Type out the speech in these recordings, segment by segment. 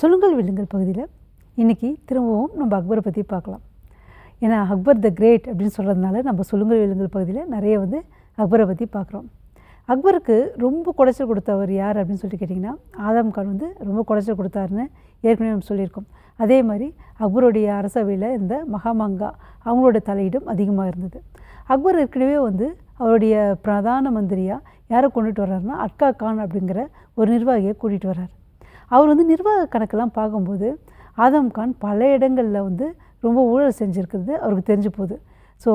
சொல்லுங்கள் வில்லுங்கள் பகுதியில். இன்றைக்கி திரும்பவும் நம்ம அக்பரை பற்றி பார்க்கலாம். ஏன்னா அக்பர் த கிரேட் அப்படின்னு சொல்கிறதுனால நம்ம சொல்லுங்கள் வில்லுங்கள் பகுதியில் நிறைய வந்து அக்பரை பற்றி பார்க்குறோம். அக்பருக்கு ரொம்ப குடைச்சல் கொடுத்தவர் யார் அப்படின்னு சொல்லிட்டு கேட்டிங்கன்னா ஆதம் கான் வந்து ரொம்ப குடைச்சல் கொடுத்தாருன்னு ஏற்கனவே நம்ம சொல்லியிருக்கோம். அதே மாதிரி அக்பருடைய அரசவையில் இந்த மகாமங்கா அவங்களோட தலையீடும் அதிகமாக இருந்தது. அக்பர் ஏற்கனவே வந்து அவருடைய பிரதான மந்திரியாக யாரை கொண்டுட்டு வர்றாருன்னா அட்கா கான் அப்படிங்கிற ஒரு நிர்வாகியை கூட்டிகிட்டு வர்றார். அவர் வந்து நிர்வாக கணக்கெல்லாம் பார்க்கும்போது ஆதம் கான் பல இடங்களில் வந்து ரொம்ப ஊழல் செஞ்சுருக்கிறது அவருக்கு தெரிஞ்சு போகுது. ஸோ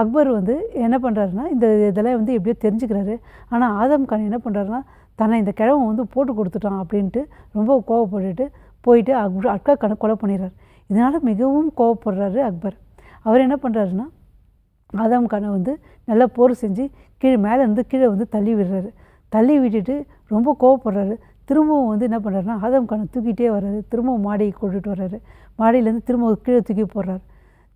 அக்பர் வந்து என்ன பண்ணுறாருன்னா இந்த இதெல்லாம் வந்து எப்படியோ தெரிஞ்சுக்கிறாரு. ஆனால் ஆதம் கான் என்ன பண்ணுறாருன்னா தன்னை இந்த கிழவன் வந்து போட்டு கொடுத்துட்டான் அப்படின்ட்டு ரொம்ப கோவப்பட்டுட்டு போயிட்டு அக்பர் அட்கா கானை கொலை பண்ணிடுறார். இதனால் மிகவும் கோவப்படுறாரு அக்பர். அவர் என்ன பண்ணுறாருன்னா ஆதம் கானை வந்து நல்லா போர் செஞ்சு கீழே மேலே இருந்து கீழே வந்து தள்ளி விடுறாரு. தள்ளி விட்டுட்டு ரொம்ப கோவப்படுறாரு. திரும்பவும் வந்து என்ன பண்ணுறாருன்னா ஆதம் கானை தூக்கிட்டே வர்றாரு. திரும்பவும் மாடியை கொண்டுட்டு வர்றாரு. மாடியிலேருந்து திரும்ப கீழே தூக்கி போடுறாரு.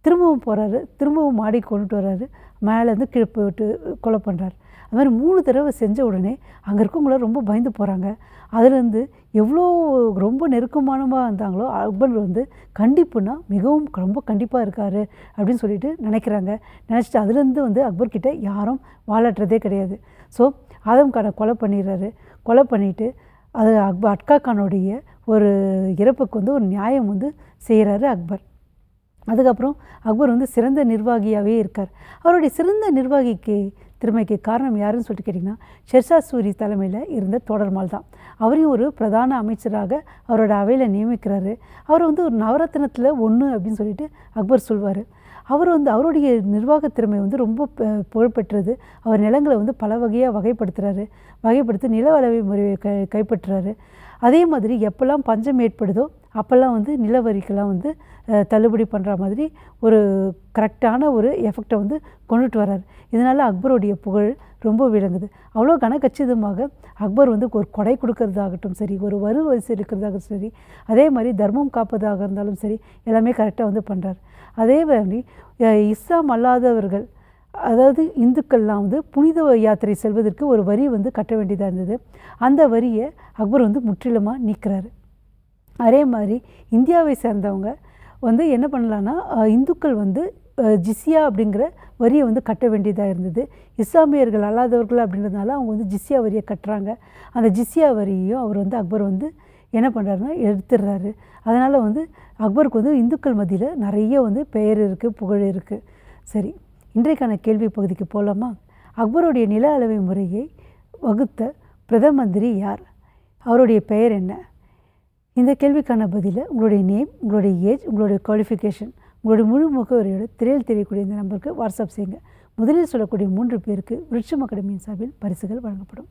திரும்பவும் போகிறாரு திரும்பவும் மாடி கொண்டுட்டு வர்றாரு. மேலேருந்து கீழே போட்டு கொலை பண்ணுறாரு அது மாதிரி மூணு தடவை செஞ்ச உடனே அங்கே இருக்கவங்கள ரொம்ப பயந்து போகிறாங்க அதுலேருந்து எவ்வளோ ரொம்ப நெருக்கமானமாக இருந்தாங்களோ அக்பர் வந்து கண்டிப்புனா மிகவும் ரொம்ப கண்டிப்பாக இருக்கார் அப்படின்னு சொல்லிட்டு நினைக்கிறாங்க. நினச்சிட்டு அதுலேருந்து வந்து அக்பர்கிட்ட யாரும் வாழாட்டுறதே கிடையாது. ஸோ ஆதம் கானை கொலை பண்ணிடுறாரு. கொலை பண்ணிவிட்டு அது அக்பர் அட்கா கானுடைய ஒரு இறப்புக்கு வந்து ஒரு நியாயம் வந்து செய்கிறாரு அக்பர். அதுக்கப்புறம் அக்பர் வந்து சிறந்த நிர்வாகியாகவே இருக்கார். அவருடைய சிறந்த நிர்வாகிக்கு திறமைக்கு காரணம் யாருன்னு சொல்லிட்டு கேட்டிங்கன்னா ஷெர்ஷா சூரி தலைமையில் இருந்த தொடர்மால் தான். அவரையும் ஒரு பிரதான அமைச்சராக அவரோட அவையில் நியமிக்கிறாரு. அவர் வந்து ஒரு நவரத்னத்தில் ஒன்று அப்படின்னு சொல்லிட்டு அக்பர் சொல்வார். அவர் வந்து அவருடைய நிர்வாக திறமை வந்து ரொம்ப புகழ்பெற்றது. அவர் நிலங்களை வந்து பல வகையாக வகைப்படுத்துகிறாரு வகைப்படுத்தி நில அளவை முறையை கை கைப்பற்றுறாரு. அதே மாதிரி எப்போல்லாம் பஞ்சம் ஏற்படுதோ அப்போல்லாம் வந்து நிலவரிக்கெல்லாம் வந்து தள்ளுபடி பண்ணுற மாதிரி ஒரு கரெக்டான ஒரு எஃபெக்டை வந்து கொண்டுட்டு வரார் இதனால் அக்பருடைய புகழ் ரொம்ப விளங்குது. அவ்வளோ கனகச்சிதமாக அக்பர் வந்து ஒரு கொடை கொடுக்கறதாகட்டும் சரி ஒரு வரு வரிசை இருக்கிறதாகட்டும் சரி அதே மாதிரி தர்மம் காப்பதாக இருந்தாலும் சரி எல்லாமே கரெக்டாக வந்து பண்ணுறார் அதே மாதிரி இஸ்லாம் அல்லாதவர்கள் அதாவது இந்துக்கள்லாம் வந்து புனித யாத்திரை செல்வதற்கு ஒரு வரி வந்து கட்ட வேண்டியதாக இருந்தது. அந்த வரியை அக்பர் வந்து முற்றிலுமாக நீக்கிறாரு. அதே மாதிரி இந்தியாவை சேர்ந்தவங்க வந்து என்ன பண்ணலான்னா இந்துக்கள் வந்து ஜிஸ்யா அப்படிங்கிற வரியை வந்து கட்ட வேண்டியதாக இருந்தது. இஸ்லாமியர்கள் அல்லாதவர்கள் அப்படின்றதுனால அவங்க வந்து ஜிஸ்யா வரியை கட்டுறாங்க. அந்த ஜிஸ்யா வரியையும் அவர் வந்து அக்பர் வந்து என்ன பண்ணுறாருன்னா எடுத்துடுறாரு. அதனால் வந்து அக்பருக்கு வந்து இந்துக்கள் மத்தியில் நிறைய வந்து பெயர் இருக்குது புகழ் இருக்குது சரி இன்றைக்கான கேள்வி பகுதிக்கு போகலாமா அக்பருடைய நில அளவை முறையை வகுத்த பிரதம மந்திரி யார்? அவருடைய பெயர் என்ன? இந்த கேள்விக்கான பதிலை உங்களுடைய நேம் உங்களுடைய ஏஜ் உங்களுடைய குவாலிஃபிகேஷன் உங்களுடைய முழு முகவரியோட திரையில் தெரியக்கூடிய இந்த நம்பருக்கு வாட்ஸ்அப் செய்யுங்க. முதலில் சொல்லக்கூடிய மூன்று பேருக்கு விருட்சம் அகாடமியின் சார்பில் பரிசுகள் வழங்கப்படும்.